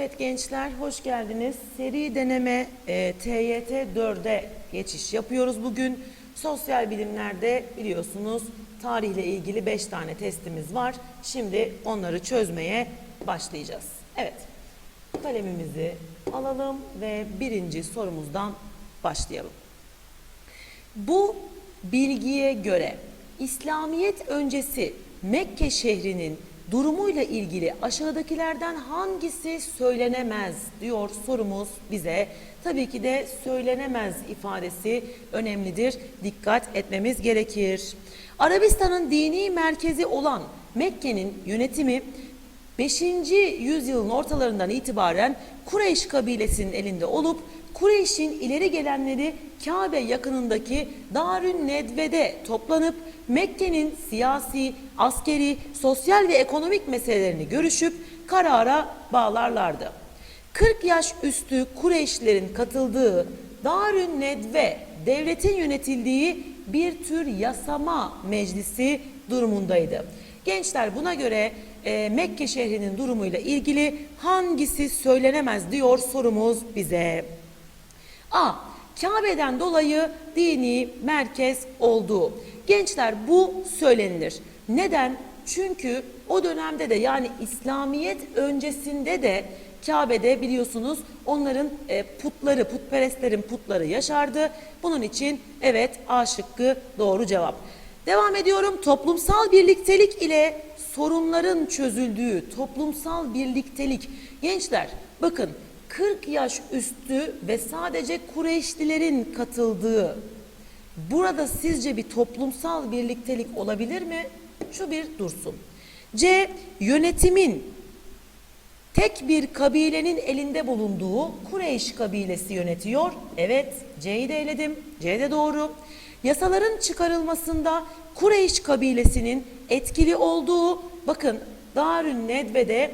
Evet gençler hoş geldiniz. Seri deneme e, TYT 4'e geçiş yapıyoruz bugün. Sosyal bilimlerde biliyorsunuz tarihle ilgili 5 tane testimiz var. Şimdi onları çözmeye başlayacağız. Evet kalemimizi alalım ve birinci sorumuzdan başlayalım. Bu bilgiye göre İslamiyet öncesi Mekke şehrinin durumuyla ilgili aşağıdakilerden hangisi söylenemez diyor sorumuz bize. Tabii ki de söylenemez ifadesi önemlidir. Dikkat etmemiz gerekir. Arabistan'ın dini merkezi olan Mekke'nin yönetimi 5. yüzyılın ortalarından itibaren Kureyş kabilesinin elinde olup Kureyş'in ileri gelenleri Kabe yakınındaki Darün Nedve'de toplanıp Mekke'nin siyasi, askeri, sosyal ve ekonomik meselelerini görüşüp karara bağlarlardı. 40 yaş üstü Kureyşlilerin katıldığı Darün Nedve devletin yönetildiği bir tür yasama meclisi durumundaydı. Gençler buna göre e, Mekke şehrinin durumuyla ilgili hangisi söylenemez diyor sorumuz bize. A. Kabe'den dolayı dini merkez olduğu. Gençler bu söylenilir. Neden? Çünkü o dönemde de yani İslamiyet öncesinde de Kabe'de biliyorsunuz onların e, putları, putperestlerin putları yaşardı. Bunun için evet A şıkkı doğru cevap. Devam ediyorum. Toplumsal birliktelik ile sorunların çözüldüğü toplumsal birliktelik. Gençler bakın 40 yaş üstü ve sadece Kureyşlilerin katıldığı burada sizce bir toplumsal birliktelik olabilir mi? Şu bir dursun. C. Yönetimin tek bir kabilenin elinde bulunduğu Kureyş kabilesi yönetiyor. Evet, C'yi de eledim. C de doğru. Yasaların çıkarılmasında Kureyş kabilesinin etkili olduğu, bakın Darün Nedve'de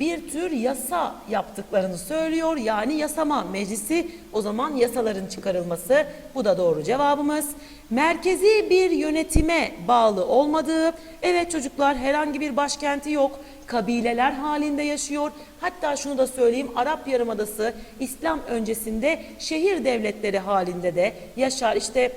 bir tür yasa yaptıklarını söylüyor. Yani yasama meclisi o zaman yasaların çıkarılması. Bu da doğru cevabımız. Merkezi bir yönetime bağlı olmadığı. Evet çocuklar herhangi bir başkenti yok. Kabileler halinde yaşıyor. Hatta şunu da söyleyeyim Arap Yarımadası İslam öncesinde şehir devletleri halinde de yaşar. İşte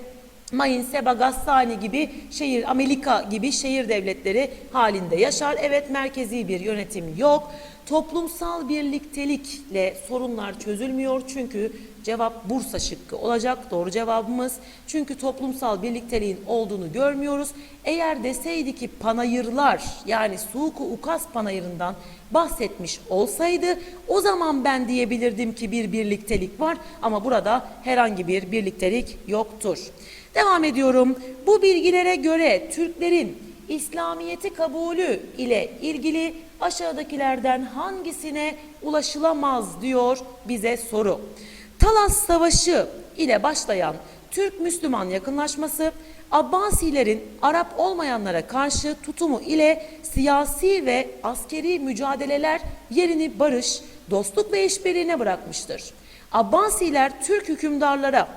Mayin, Seba, Gassani gibi şehir, Amerika gibi şehir devletleri halinde yaşar. Evet merkezi bir yönetim yok. Toplumsal birliktelikle sorunlar çözülmüyor çünkü cevap Bursa şıkkı olacak doğru cevabımız. Çünkü toplumsal birlikteliğin olduğunu görmüyoruz. Eğer deseydi ki panayırlar yani Suku Ukas panayırından bahsetmiş olsaydı o zaman ben diyebilirdim ki bir birliktelik var ama burada herhangi bir birliktelik yoktur. Devam ediyorum. Bu bilgilere göre Türklerin İslamiyeti kabulü ile ilgili aşağıdakilerden hangisine ulaşılamaz diyor bize soru. Talas Savaşı ile başlayan Türk-Müslüman yakınlaşması Abbasilerin Arap olmayanlara karşı tutumu ile siyasi ve askeri mücadeleler yerini barış, dostluk ve işbirliğine bırakmıştır. Abbasiler Türk hükümdarlara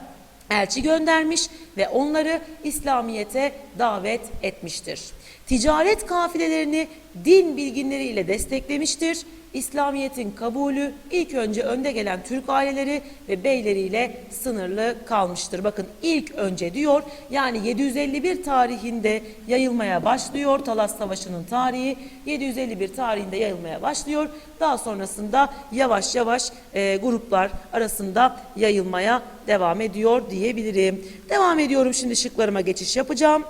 elçi göndermiş ve onları İslamiyet'e davet etmiştir. Ticaret kafilelerini din bilginleriyle desteklemiştir. İslamiyet'in kabulü ilk önce önde gelen Türk aileleri ve beyleriyle sınırlı kalmıştır. Bakın ilk önce diyor yani 751 tarihinde yayılmaya başlıyor. Talas Savaşı'nın tarihi 751 tarihinde yayılmaya başlıyor. Daha sonrasında yavaş yavaş e, gruplar arasında yayılmaya devam ediyor diyebilirim. Devam ediyorum şimdi şıklarıma geçiş yapacağım.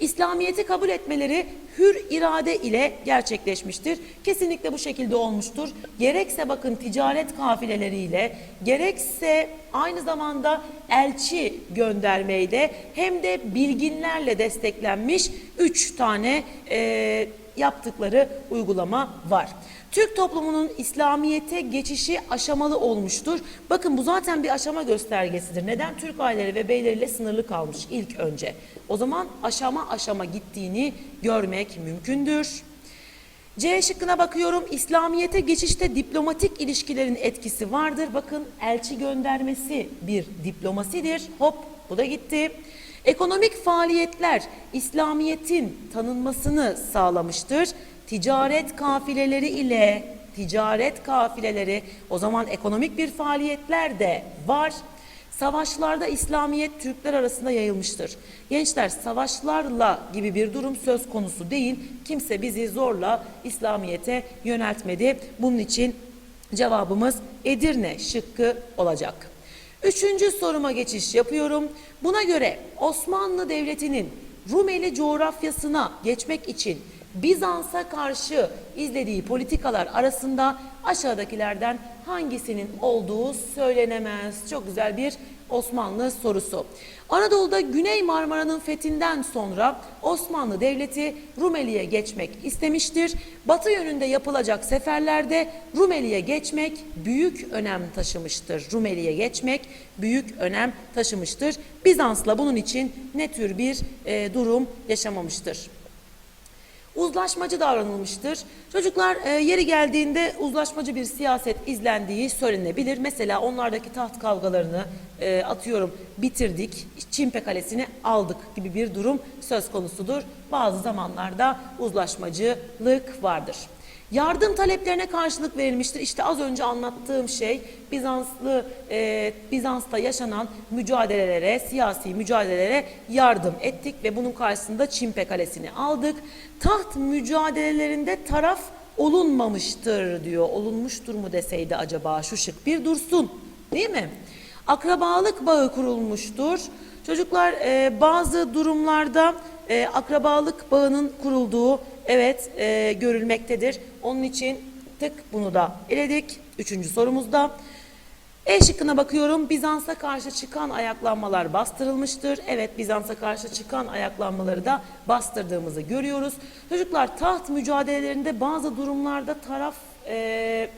İslamiyet'i kabul etmeleri hür irade ile gerçekleşmiştir. Kesinlikle bu şekilde olmuştur. Gerekse bakın ticaret kafileleriyle, gerekse aynı zamanda elçi göndermeyle hem de bilginlerle desteklenmiş üç tane e, yaptıkları uygulama var. Türk toplumunun İslamiyet'e geçişi aşamalı olmuştur. Bakın bu zaten bir aşama göstergesidir. Neden Türk aileleri ve beyleriyle sınırlı kalmış ilk önce? O zaman aşama aşama gittiğini görmek mümkündür. C şıkkına bakıyorum. İslamiyet'e geçişte diplomatik ilişkilerin etkisi vardır. Bakın elçi göndermesi bir diplomasidir. Hop bu da gitti. Ekonomik faaliyetler İslamiyet'in tanınmasını sağlamıştır. Ticaret kafileleri ile ticaret kafileleri, o zaman ekonomik bir faaliyetler de var. Savaşlarda İslamiyet Türkler arasında yayılmıştır. Gençler savaşlarla gibi bir durum söz konusu değil. Kimse bizi zorla İslamiyet'e yöneltmedi. Bunun için cevabımız Edirne şıkkı olacak. Üçüncü soruma geçiş yapıyorum. Buna göre Osmanlı Devleti'nin Rumeli coğrafyasına geçmek için Bizans'a karşı izlediği politikalar arasında aşağıdakilerden hangisinin olduğu söylenemez. Çok güzel bir Osmanlı sorusu. Anadolu'da Güney Marmara'nın fethinden sonra Osmanlı Devleti Rumeli'ye geçmek istemiştir. Batı yönünde yapılacak seferlerde Rumeli'ye geçmek büyük önem taşımıştır. Rumeli'ye geçmek büyük önem taşımıştır. Bizans'la bunun için ne tür bir e, durum yaşamamıştır uzlaşmacı davranılmıştır. Çocuklar e, yeri geldiğinde uzlaşmacı bir siyaset izlendiği söylenebilir. Mesela onlardaki taht kavgalarını e, atıyorum bitirdik, Çimpe Kalesi'ni aldık gibi bir durum söz konusudur. Bazı zamanlarda uzlaşmacılık vardır. Yardım taleplerine karşılık verilmiştir. İşte az önce anlattığım şey Bizanslı e, Bizans'ta yaşanan mücadelelere, siyasi mücadelelere yardım ettik ve bunun karşısında Çimpe Kalesi'ni aldık. Taht mücadelelerinde taraf olunmamıştır diyor. Olunmuştur mu deseydi acaba şu şık bir dursun. Değil mi? Akrabalık bağı kurulmuştur. Çocuklar e, bazı durumlarda e, akrabalık bağının kurulduğu evet e, görülmektedir. Onun için tık bunu da eledik. Üçüncü sorumuzda. E şıkkına bakıyorum. Bizans'a karşı çıkan ayaklanmalar bastırılmıştır. Evet Bizans'a karşı çıkan ayaklanmaları da bastırdığımızı görüyoruz. Çocuklar taht mücadelelerinde bazı durumlarda taraf e,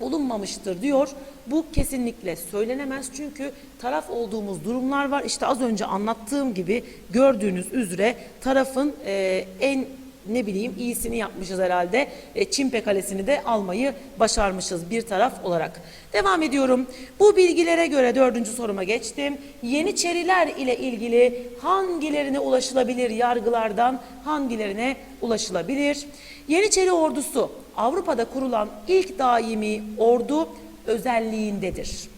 olunmamıştır diyor. Bu kesinlikle söylenemez çünkü taraf olduğumuz durumlar var. İşte az önce anlattığım gibi gördüğünüz üzere tarafın e, en ne bileyim iyisini yapmışız herhalde. E, Çimpe Kalesi'ni de almayı başarmışız bir taraf olarak. Devam ediyorum. Bu bilgilere göre dördüncü soruma geçtim. Yeniçeriler ile ilgili hangilerine ulaşılabilir yargılardan hangilerine ulaşılabilir? Yeniçeri ordusu Avrupa'da kurulan ilk daimi ordu özelliğindedir.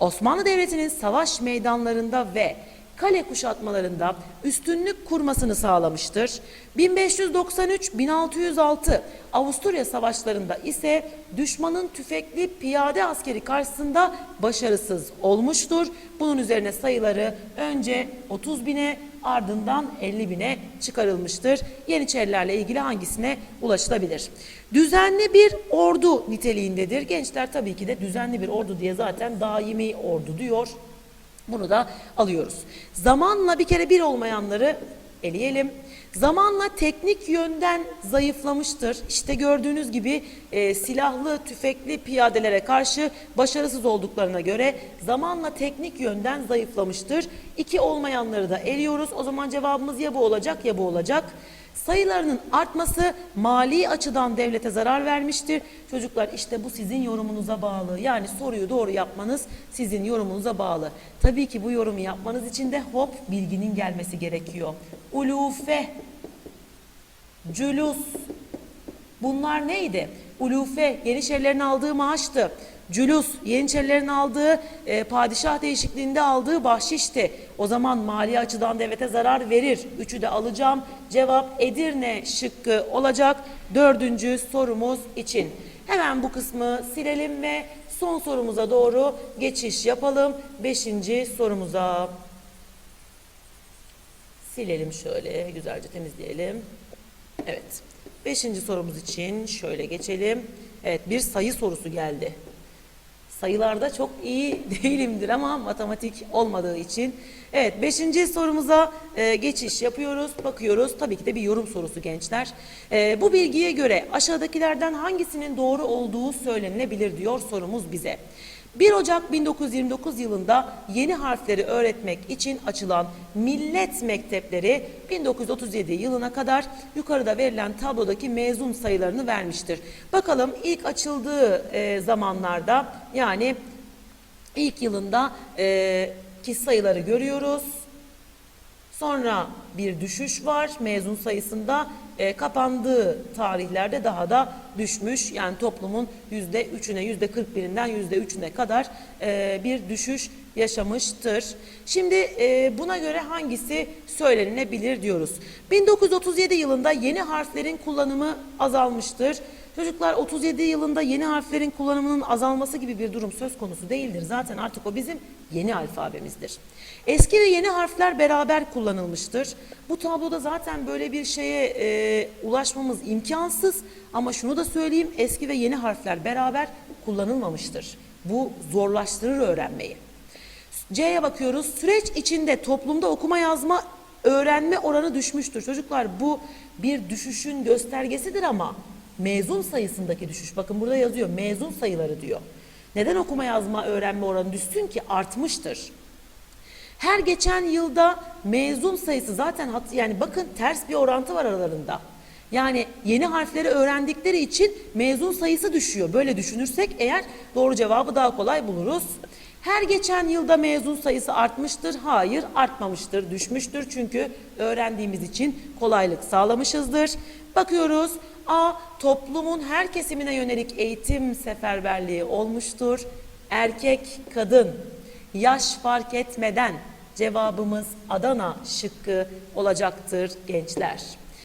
Osmanlı Devleti'nin savaş meydanlarında ve kale kuşatmalarında üstünlük kurmasını sağlamıştır. 1593-1606 Avusturya savaşlarında ise düşmanın tüfekli piyade askeri karşısında başarısız olmuştur. Bunun üzerine sayıları önce 30 bine ardından 50 bine çıkarılmıştır. Yeniçerilerle ilgili hangisine ulaşılabilir? Düzenli bir ordu niteliğindedir. Gençler tabii ki de düzenli bir ordu diye zaten daimi ordu diyor. Bunu da alıyoruz. Zamanla bir kere bir olmayanları eleyelim. Zamanla teknik yönden zayıflamıştır. İşte gördüğünüz gibi e, silahlı, tüfekli piyadelere karşı başarısız olduklarına göre zamanla teknik yönden zayıflamıştır. İki olmayanları da eliyoruz. O zaman cevabımız ya bu olacak ya bu olacak. Sayılarının artması mali açıdan devlete zarar vermiştir. Çocuklar işte bu sizin yorumunuza bağlı. Yani soruyu doğru yapmanız sizin yorumunuza bağlı. Tabii ki bu yorumu yapmanız için de hop bilginin gelmesi gerekiyor. Ulufe, cülus bunlar neydi? Ulufe Yeniçerilerin aldığı maaştı. Cülus Yeniçerilerin aldığı e, padişah değişikliğinde aldığı bahşişti. O zaman mali açıdan devlete zarar verir. Üçü de alacağım. Cevap Edirne şıkkı olacak. Dördüncü sorumuz için. Hemen bu kısmı silelim ve son sorumuza doğru geçiş yapalım. Beşinci sorumuza. Silelim şöyle güzelce temizleyelim. Evet. Beşinci sorumuz için şöyle geçelim. Evet bir sayı sorusu geldi. Sayılarda çok iyi değilimdir ama matematik olmadığı için. Evet beşinci sorumuza e, geçiş yapıyoruz. Bakıyoruz. Tabii ki de bir yorum sorusu gençler. E, bu bilgiye göre aşağıdakilerden hangisinin doğru olduğu söylenilebilir diyor sorumuz bize. 1 Ocak 1929 yılında yeni harfleri öğretmek için açılan millet mektepleri 1937 yılına kadar yukarıda verilen tablodaki mezun sayılarını vermiştir. Bakalım ilk açıldığı e, zamanlarda yani ilk yılında e, ki sayıları görüyoruz. Sonra bir düşüş var mezun sayısında. E, kapandığı tarihlerde daha da düşmüş. Yani toplumun yüzde üçüne, yüzde 41'inden yüzde üçüne kadar e, bir düşüş yaşamıştır. Şimdi e, buna göre hangisi söylenilebilir diyoruz. 1937 yılında yeni harflerin kullanımı azalmıştır. Çocuklar 37 yılında yeni harflerin kullanımının azalması gibi bir durum söz konusu değildir. Zaten artık o bizim yeni alfabemizdir. Eski ve yeni harfler beraber kullanılmıştır. Bu tabloda zaten böyle bir şeye e, ulaşmamız imkansız. Ama şunu da söyleyeyim eski ve yeni harfler beraber kullanılmamıştır. Bu zorlaştırır öğrenmeyi. C'ye bakıyoruz. Süreç içinde toplumda okuma yazma öğrenme oranı düşmüştür. Çocuklar bu bir düşüşün göstergesidir ama mezun sayısındaki düşüş. Bakın burada yazıyor mezun sayıları diyor. Neden okuma yazma öğrenme oranı düşsün ki? Artmıştır. Her geçen yılda mezun sayısı zaten hat, yani bakın ters bir orantı var aralarında. Yani yeni harfleri öğrendikleri için mezun sayısı düşüyor. Böyle düşünürsek eğer doğru cevabı daha kolay buluruz. Her geçen yılda mezun sayısı artmıştır. Hayır, artmamıştır, düşmüştür. Çünkü öğrendiğimiz için kolaylık sağlamışızdır. Bakıyoruz. A. Toplumun her kesimine yönelik eğitim seferberliği olmuştur. Erkek, kadın, yaş fark etmeden cevabımız Adana şıkkı olacaktır gençler.